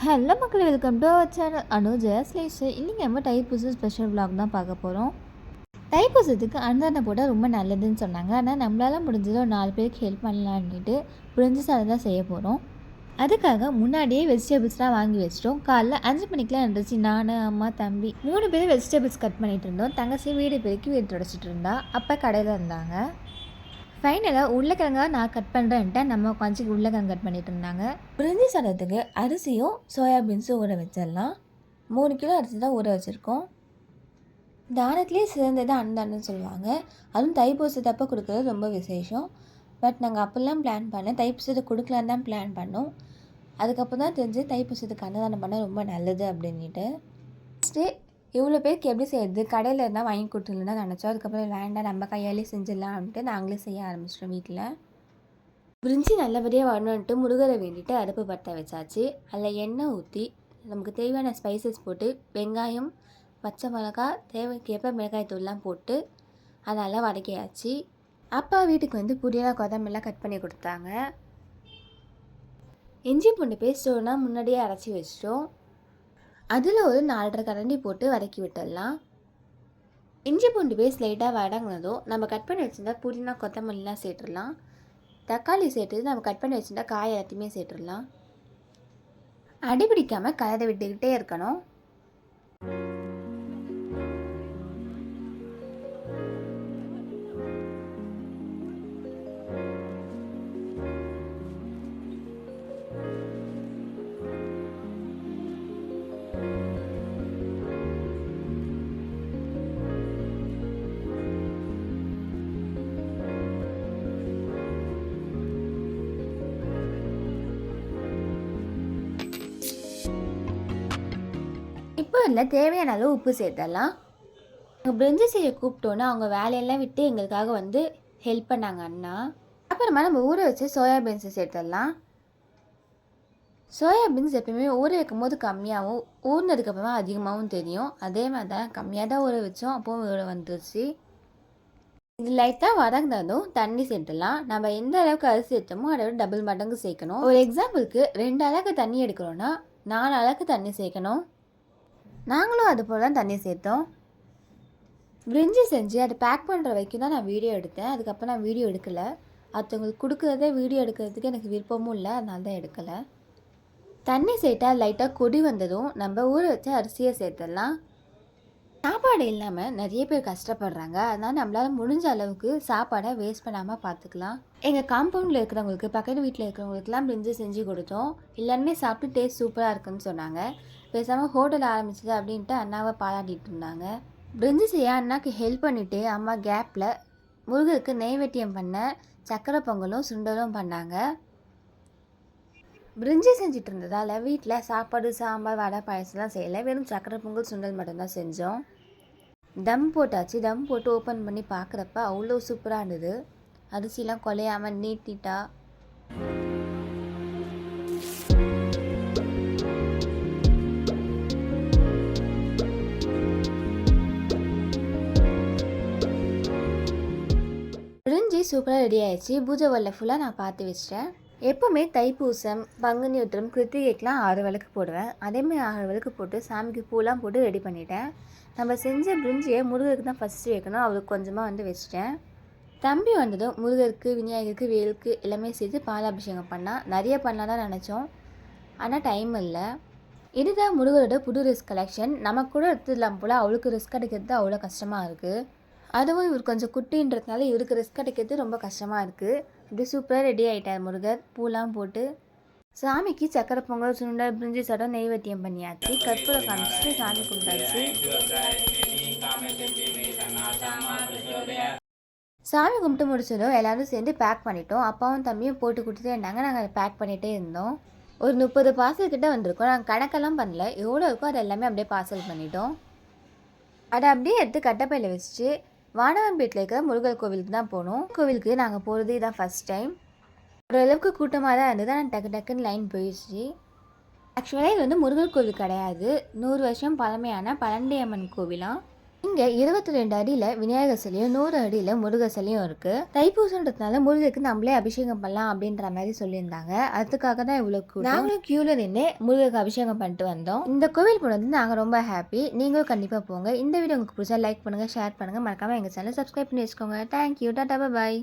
Hello மக்கள் welcome to our channel Anu ஜெயஸ்லேஷ் இன்றைக்கி நம்ம தைப்பூசம் ஸ்பெஷல் விளாக் தான் பார்க்க போகிறோம் தைப்பூசத்துக்கு அன்னதானம் போட்டால் ரொம்ப நல்லதுன்னு சொன்னாங்க. ஆனால் நம்மளால் முடிஞ்சதோ நாலு பேருக்கு ஹெல்ப் பண்ணலான்ட்டு புரிஞ்சு சாதம் தான் செய்ய போகிறோம் அதுக்காக முன்னாடியே வெஜிடபிள்ஸ்லாம் வாங்கி வச்சிட்டோம். காலைல அஞ்சு மணிக்கெலாம் இருந்துச்சு நான் அம்மா தம்பி மூணு பேரும் வெஜிடபிள்ஸ் கட் பண்ணிகிட்டு இருந்தோம். தங்கச்சி வீடு பெருக்கி வீடு தொடச்சிட்டு இருந்தா. அப்போ கடையில் இருந்தாங்க. ஃபைனலாக உருளைக்கிழங்காக நான் கட் பண்ணுறேன்ட்டு நம்ம உட்காந்து உருளைக்கிழங்கு கட் பண்ணிட்டு இருந்தாங்க. பிரிஞ்சி சாதத்துக்கு அரிசியும் சோயாபீன்ஸும் ஊற வச்சிடலாம். மூணு கிலோ அரிசி தான் ஊற வச்சுருக்கோம். தானத்துலேயே சிறந்தது அன்னதானம்னு சொல்லுவாங்க. அதுவும் தைப்பூசத்தப்போ கொடுக்குறது ரொம்ப விசேஷம். பட் நாங்கள் அப்போல்லாம் பிளான் பண்ணேன் தைப்பூசத்தை கொடுக்கலான்னு தான் பிளான் பண்ணோம். அதுக்கப்புறம் தான் தெரிஞ்சு தைப்பூசத்துக்கு அன்னதானம் பண்ணால் ரொம்ப நல்லது அப்படின்ட்டு ஃபஸ்ட்டு இவ்வளோ பேருக்கு எப்படி செய்யறது கடையில் இருந்தால் வாங்கி கொடுத்துருந்தா நினச்சோம். அதுக்கப்புறம் வேண்டாம் நம்ம கையாலே செஞ்சிடலாம் அப்படின்ட்டு நாங்களே செய்ய ஆரம்பிச்சிட்டோம் வீட்டில் பிரிஞ்சி நல்லபடியாக வரணுன்ட்டு முருகரை வேண்டிட்டு அடுப்பு பற்ற வச்சாச்சு. அதில் எண்ணெய் ஊற்றி நமக்கு தேவையான ஸ்பைசஸ் போட்டு வெங்காயம் பச்சை மிளகா தேவைக்கேற்ப மிளகாய் தூள்லாம் போட்டு அதெல்லாம் வதக்கியாச்சு. அப்பா வீட்டுக்கு வந்து புதினா கொத்தமல்லாம் கட் பண்ணி கொடுத்தாங்க. இஞ்சி பூண்டு பேஸ்ட் ஒன்றா முன்னாடியே அரைச்சி வச்சிட்டோம். அதில் ஒரு நாலரை கரண்டி போட்டு வதக்கி விட்டுடலாம். இஞ்சி பூண்டு பேஸ்ட் லைட்டாக வதங்கினதும் நம்ம கட் பண்ணி வச்சுருந்தா புதினா கொத்தமல்லிலாம் சேர்த்துடலாம். தக்காளி சேர்த்து நம்ம கட் பண்ணி வச்சுருந்தா காய் எல்லாத்தையுமே சேர்த்துடலாம். அடிபிடிக்காமல் கலரை விட்டுக்கிட்டே இருக்கணும். இப்போ தேவையான அளவு உப்பு சேர்த்துடலாம். நாங்கள் பிரிஞ்சி செய்ய கூப்பிட்டோன்னே அவங்க வேலையெல்லாம் விட்டு எங்களுக்காக வந்து ஹெல்ப் பண்ணாங்க அண்ணா. அப்புறமா நம்ம ஊற வச்சு சோயாபீன்ஸை சேர்த்துடலாம். சோயாபீன்ஸ் எப்பயுமே ஊற வைக்கும் போது கம்மியாகவும் ஊறினதுக்கப்புறமா அதிகமாகவும் தெரியும். அதே மாதிரி தான் கம்மியாக தான் ஊற வச்சோம் அப்போவும் ஊற வந்துருச்சு. இது லைட்டாக வதங்கினதும் தண்ணி சேர்த்துலாம் நம்ம எந்த அளவுக்கு அரிசி எடுத்தோமோ அதை விட டபுள் மடங்கு சேர்க்கணும். ஒரு எக்ஸாம்பிளுக்கு ரெண்டு அளவுக்கு தண்ணி எடுக்கிறோன்னா நாலு அளவுக்கு தண்ணி சேர்க்கணும். நாங்களும் அது போல் தான் தண்ணி சேர்த்தோம். பிரிஞ்சி செஞ்சு அதை பேக் பண்ணுற வரைக்கும் தான் நான் வீடியோ எடுத்தேன். அதுக்கப்புறம் நான் வீடியோ எடுக்கலை. அடுத்தவங்களுக்கு கொடுக்குறதே வீடியோ எடுக்கிறதுக்கு எனக்கு விருப்பமும் இல்லை. அதனால தான் எடுக்கலை. தண்ணி சேர்த்தா லைட்டாக கொடி வந்ததும் நம்ம ஊற வச்ச அரிசியை சேர்த்துடலாம். சாப்பாடு இல்லாமல் நிறைய பேர் கஷ்டப்படுறாங்க. அதனால் நம்மளால் முடிஞ்ச அளவுக்கு சாப்பாடை வேஸ்ட் பண்ணாமல் பார்த்துக்கலாம் எங்கள் காம்பவுண்டில் இருக்கிறவங்களுக்கு பக்கத்து வீட்டில் இருக்கிறவங்களுக்குலாம் பிரிஞ்சு செஞ்சு கொடுத்தோம். எல்லாருமே சாப்பிட்டு டேஸ்ட் சூப்பராக இருக்குன்னு சொன்னாங்க. பேசாமல் ஹோட்டல் ஆரம்பிச்சது அப்படின்ட்டு அண்ணாவை பாராட்டிட்டு இருந்தாங்க. பிரிஞ்சு செய்ய அண்ணாக்கு ஹெல்ப் பண்ணிவிட்டு அம்மா கேப்பில் முருகருக்கு நெய்வேட்டியம் பண்ண சக்கரை பொங்கலும் சுண்டலும் பண்ணாங்க. பிரிஞ்சி செஞ்சுட்டு இருந்ததால் வீட்டில் சாப்பாடு சாம்பார் வடை பாயசம்லாம் செய்யலை. வெறும் சக்கரை பொங்கல் சுண்டல் மட்டும்தான் செஞ்சோம். தம் போட்டாச்சு. தம் போட்டு ஓப்பன் பண்ணி பார்க்குறப்ப அவ்வளோ சூப்பராக இருந்தது. அரிசிலாம் குலையாமல் நீட் நீட்டாக பிரிஞ்சி சூப்பராக ரெடி ஆயிடுச்சு. பூஜை வல்ல ஃபுல்லாக நான் பார்த்து வச்சிட்டேன். எப்போவுமே தைப்பூசம் பங்குனி உத்திரம் கிருத்திகைக்கெலாம் ஆறு விளக்கு போடுவேன். அதேமாதிரி ஆறு விளக்கு போட்டு சாமிக்கு பூலாம் போட்டு ரெடி பண்ணிட்டேன். நம்ம செஞ்ச பிரிஞ்சியை முருகருக்கு தான் ஃபஸ்ட்டு வைக்கணும். அவருக்கு கொஞ்சமாக வந்து வச்சிட்டேன். தம்பி வந்ததும் முருகருக்கு விநாயகருக்கு வேலுக்கு எல்லாமே சேர்த்து பாலாபிஷேகம் பண்ணால் நிறைய பண்ணலாம் தான் நினச்சோம். ஆனால் டைம் இல்லை. இதுதான் முருகரோட புது ரிஸ்க் கலெக்ஷன் நமக்கு கூட எடுத்துடலாம் போல் அவளுக்கு ரிஸ்க் கிடைக்கிறது அவ்வளோ கஷ்டமாக இருக்குது அதுவும் இவர் கொஞ்சம் குட்டின்றதுனால இவருக்கு ரிஸ்க் கிடைக்கிறது ரொம்ப கஷ்டமாக இருக்குது இப்படி சூப்பராக ரெடி ஆகிட்டார் முருகர். பூலாம் போட்டு சாமிக்கு சக்கரை பொங்கல் சுண்டல் பிரிஞ்சி சடம் நெய்வேத்தியம் பண்ணியாச்சு. கற்பூரம் காமிச்சிட்டு சாமி கும்பிட்டாச்சு. சாமி கும்பிட்டு முடிச்சதும் எல்லாரும் சேர்ந்து பேக் பண்ணிட்டோம். அப்பாவும் தம்பியும் போட்டு கொடுத்துட்டே இருந்தாங்க. நாங்கள் அதை பேக் பண்ணிகிட்டே இருந்தோம். ஒரு முப்பது பார்சல் கிட்ட வந்திருக்கோம். நாங்கள் கணக்கெல்லாம் பண்ணல. எவ்வளோ இருக்கோ அது எல்லாமே அப்படியே பார்சல் பண்ணிட்டோம். அதை அப்படியே எடுத்து கட்டப்பையில் வச்சுட்டு வானவன்பேட்டில் இருக்கிற முருகல் கோவிலுக்கு தான் போனோம். கோவிலுக்கு நாங்கள் போகிறது இதான் ஃபஸ்ட் டைம் ஓரளவுக்கு கூட்டமாக தான் இருந்தது. ஆனால் டக்கு டக்குன்னு லைன் போயிடுச்சு. ஆக்சுவலாக இது வந்து முருகர் கோவில் கிடையாது. நூறு வருஷம் பழமையான பழண்டியம்மன் கோவிலாம் இங்கே இருபத்தி ரெண்டு அடியில் விநாயகர் சிலையும் நூறு அடியில் முருகர் சிலையும் இருக்குது தைப்பூசன்றதுனால முருகருக்கு நம்மளே அபிஷேகம் பண்ணலாம் அப்படின்ற மாதிரி சொல்லியிருந்தாங்க. அதுக்காக தான் இவ்வளோ நாங்களும் க்யூவில் நின்று முருகருக்கு அபிஷேகம் பண்ணிட்டு வந்தோம். இந்த கோவில் போனது நாங்கள் ரொம்ப ஹாப்பி நீங்களும் கண்டிப்பாக போங்க. இந்த வீடியோ உங்களுக்கு பிடிச்சா லைக் பண்ணுங்கள் ஷேர் பண்ணுங்கள் மறக்காமல் எங்கள் சேனல் சப்ஸ்கிரைப் பண்ணி வச்சுக்கோங்க. தேங்க்யூ டாட்டா பாய்